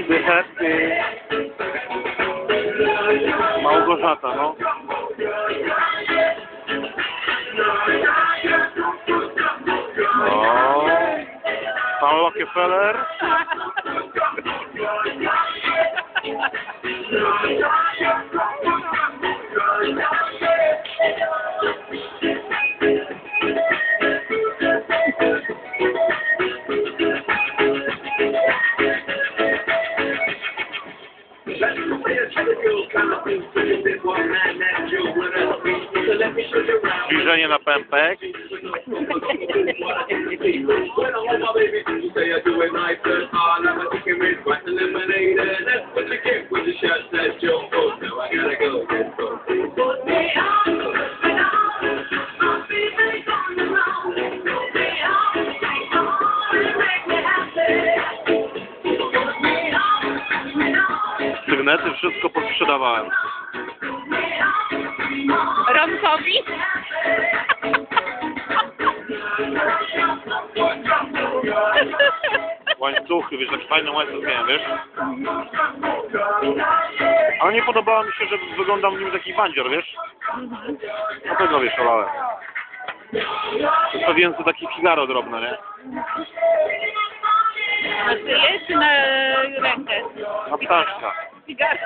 be happy. Małgorzata, no. O, pan Rockefeller. Zbliżenie na pępek. Sygnety wszystko posprzedawałem. Romkowi? Łańcuchy, wiesz, taki fajny łańcuch miałem, wiesz? Ale nie podobało mi się, że wyglądał w nim taki bandzior, wiesz? Dlatego wiesz, olałem. Przedstawiłem sobie taki Figaro drobne, nie? Na szyję czy na rękę? Na ptaszka. Figaro.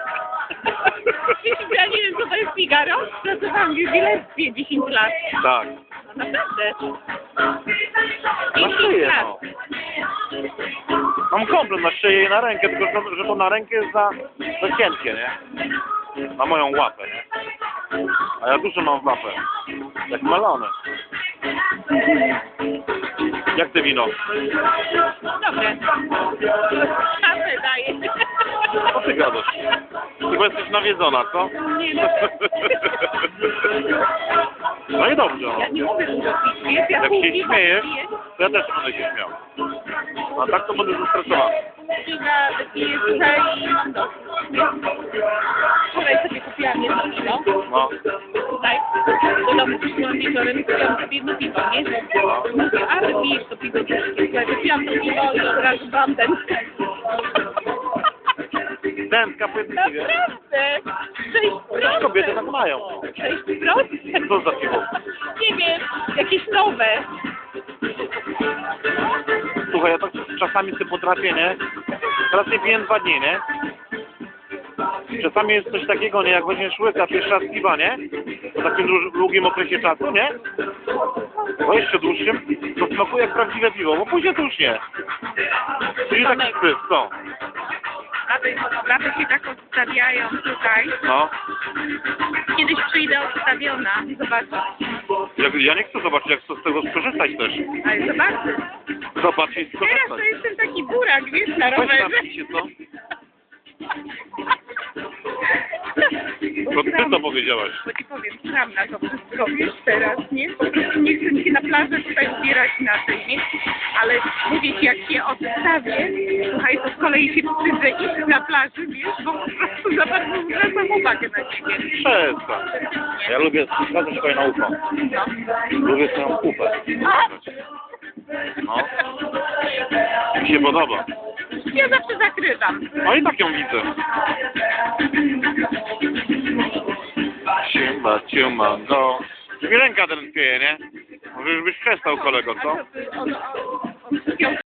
Ja nie wiem, co to jest Figaro. Pracowałam w jubilerstwie 10 lat. Tak. Naprawdę. Na 10 szyję, lat. no. Mam komplet na szyję i na rękę, tylko że, że to na rękę jest za, za cienkie, nie? Na moją łapę, nie? A ja dużo mam w łapę. Jak melony. Jak te wino? Dobre. Kasę daję. Co ty gadasz? Chyba jesteś nawiedzona, co? No. No i dobrze. Ja No. nie Jak się śmiejesz, to ja też będę się śmiał. A tak to będę dosyć. Wczoraj sobie kupiłam jedno piwo. No. Tutaj. Do domu przyszłam wieczorem i kupiłam sobie jedno piwo, nie? Mówię, a wypijesz to piwo ciężkie. Wypiłam to piwo i od razu byłam jednym piwie. Naprawdę! 6%! Kobiety tak mają. 6%? Co za piwo? Nie wiem, jakieś nowe. Słuchaj, ja tak czasami sobie potrafię, nie? Teraz nie piję dwa dni, nie? Czasami jest coś takiego, nie? Jak weźmiesz łyka pierwszy raz piwa, nie? Po takim dłu- długim okresie czasu, nie? Bo jeszcze dłuższym, to smakuje jak prawdziwe piwo, bo później to już nie. Czyli taki wpływ, co? Aby fotografy się tak odstawiają tutaj. No. Kiedyś przyjdę odstawiona i zobaczę. Ja, ja nie chcę zobaczyć, jak chcę z tego skorzystać też. Ale zobaczę. Zobaczyć i Teraz to jestem taki burak, wiesz, na Weź rowerze. napij się, co? To ty to powiedziałaś. Bo ci powiem, sam na to wszystko, wiesz, teraz, nie? Po prostu nie chcę mi się na plażę tutaj ubierać inaczej, nie? Ale mówię ci, jak się odstawię, słuchaj, to z kolei się wstydzę iść na plaży, wiesz, bo po prostu za bardzo zwracam uwagę na ciebie. Przestań. Ja lubię składać swoje na ucho. No. Lubię swoją kupę. No. Mi się podoba. Ja zawsze zakrywam. No i tak ją widzę. Ciuma, ciuma, no. Mi ręka pieje, nie? Może już byś przestał kolego, co?